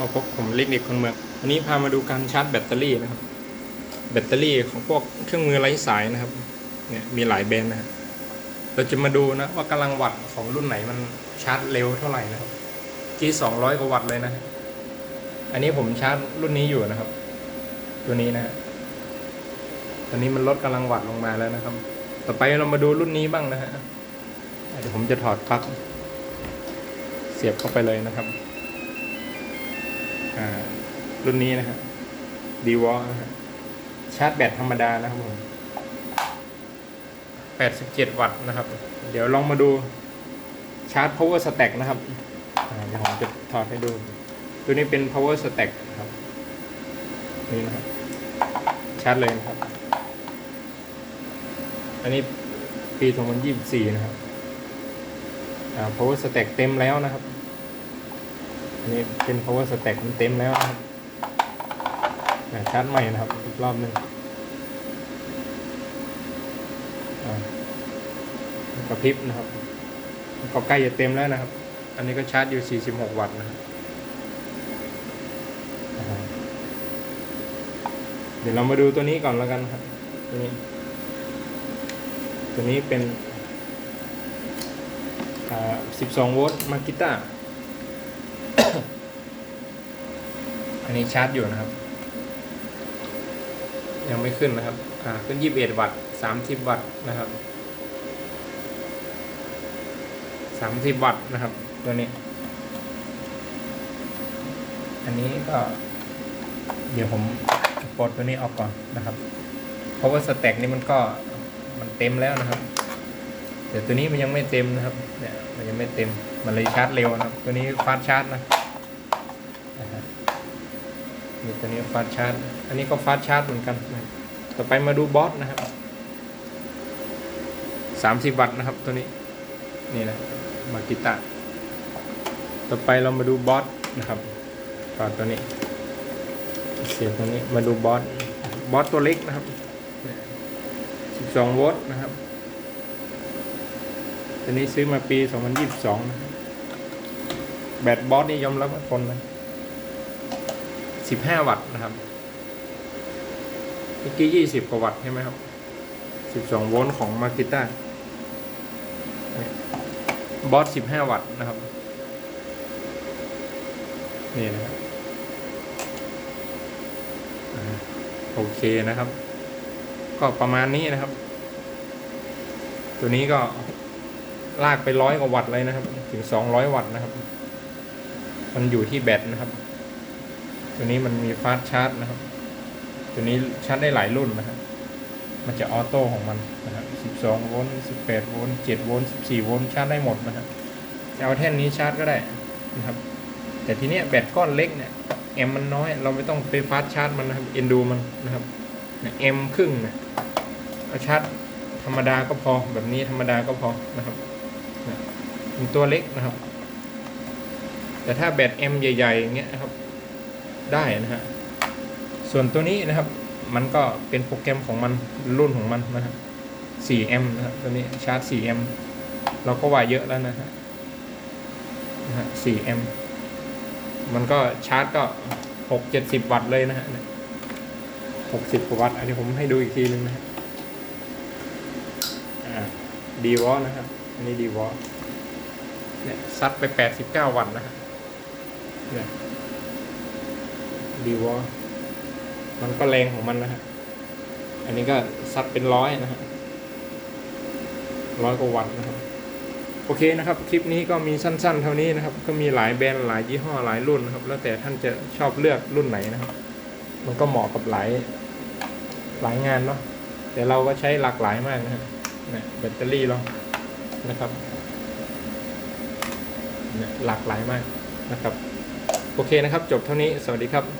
มาพบผมเล็กเด็กคนเมืองวันนี้พามาดูการชาร์จแบตเตอรี่นะครับ แบตเตอรี่ของพวกเครื่องมือไร้สายนะครับ เนี่ยมีหลายแบรนด์นะครับเราจะมาดูนะว่ากำลังวัตต์ของรุ่นไหนมันชาร์จเร็วเท่าไหร่นะครับที่สองร้อยกว่าวัตต์เลยนะ อันนี้ผมชาร์จรุ่นนี้อยู่นะครับ ตัวนี้นะฮะตอนนี้มันลดกำลังวัตต์ลงมาแล้วนะครับ ต่อไปเรามาดูรุ่นนี้บ้างนะฮะเดี๋ยวผมจะถอดปลั๊กเสียบเข้าไปเลยนะครับ รุ่นนี้นะครับดีวอนะฮะชาร์จแบตธรรมดานะครับผม87 วัตต์นะครับ เดี๋ยวลองมาดูชาร์จ power stack นะครับเดี๋ยวผมจะถอดให้ดู ตัวนี้เป็น power stack ครับ นี่นะครับ ชาร์จเลยนะครับ อันนี้ปี 2024 นะครับ power stack เต็มแล้วนะครับ นนี้เป็น power stack มันเต็มแล้วนะครับชาร์จใหม่นะครับ อีกรอบหนึ่งกระพริบนะครับ ก็ใกล้จะเต็มแล้วนะครับ อันนี้ก็ชาร์จอยู่ 46 วัตต์นะครับเดี๋ยวเรามาดูตัวนี้ก่อนแล้วกันครับ ตัวนี้ ตัวนี้เป็น 12 โวลต์มากิต้า อันนี้ชาร์จอยู่นะครับ ยังไม่ขึ้นนะครับ อ่าขึ้น21วัตต์30วัตต์นะครับ30วัตต์นะครับ ตัวนี้ อันนี้ก็ เดี๋ยวผมปลดตัวนี้ออกก่อนนะครับ เพราะว่าสแต็กนี่มันก็มันเต็มแล้วนะครับแต่ตัวนี้มันยังไม่เต็มนะครับ เนี่ย มันยังไม่เต็ม มันเลยชาร์จเร็วนะครับ ตัวนี้ฟาสชาร์จนะ นี่ตัวนี้ฟาสชาร์จอันนี้ก็ฟาสชาร์จเหมือนกันนะต่อไปมาดูบอสนะครับสามสิบวัตต์นะครับตัวนี้นี่นะมากิตะต่อไปเรามาดูบอสนะครับต่อตัวนี้ เสียบตัวนี้มาดูบอสบอสตัวเล็กนะครับ12โวลต์นะครับตัวนี้ซื้อมาปี2022นะครับแบตบอสนี่ยอมรับว่าทนนะ 15 วัตต์นะครับเมื่อกี้ 20 กว่าวัตต์ใช่ไหมครับ 12 โวลต์ของมากิต้าบอส 15 วัตต์นะครับ นี่นะครับโอเคนะครับ ก็ประมาณนี้นะครับ ตัวนี้ก็ลากไปร้อยกว่าวัตต์เลยนะครับ ถึงสองร้อยวัตต์นะครับ มันอยู่ที่แบตนะครับ ตัวนี้มันมีฟาสชาร์จนะครับ ตัวนี้ชาร์จได้หลายรุ่นนะครับมันจะออโต้ของมันนะครับ12 โวลต์ 18 โวลต์ 7 โวลต์ 14 โวลต์ชาร์จได้หมดนะครับจะเอาแท่นนี้ชาร์จก็ได้นะครับ แต่ทีเนี้ยแบตก้อนเล็กเนี่ยแอมมันน้อย เราไม่ต้องไปฟาสชาร์จมันนะครับ เอ็นดูมันนะครับเอ็มครึ่งนี่ยเอาชาร์จธรรมดาก็พอแบบนี้ธรรมดาก็พอนะครับเนี่ยมันตัวเล็กนะครับ แต่ถ้าแบตเอ็มใหญ่ๆอย่างเงี้ยนะครับ ได้นะฮะ ส่วนตัวนี้นะครับ มันก็เป็นโปรแกรมของมันรุ่นของมันนะฮะ 4M นะครับตัวนี้ชาร์จ 4M เราก็ว่าเยอะแล้วนะฮะนะฮะ 4M มันก็ชาร์จก็ 6 70 วัตต์เลยนะฮะ60กว่าวัตต์อันนี้ผมให้ดูอีกทีนึงนะฮะอ่าดีวอนะครับ อันนี้ดีวอเนี่ยซัดไป 89 วัตต์นะฮะเนี่ย ดีวอมันก็แรงของมันนะฮะ อันนี้ก็ซัดเป็นร้อยนะฮะร้อยกว่าวัตต์นะครับ โอเคนะครับ คลิปนี้ก็มีสั้น ๆ เท่านี้นะครับ ก็มีหลายแบรนด์หลายยี่ห้อหลายรุ่นนะครับ แล้วแต่ท่านจะชอบเลือกรุ่นไหนนะครับ มันก็เหมาะกับหลายหลายงานเนาะแต่เราก็ใช้หลากหลายมากนะฮะเนี่ยแบตเตอรี่เรานะครับเนี่ยหลากหลายมากนะครับ โอเคนะครับ จบเท่านี้ สวัสดีครับ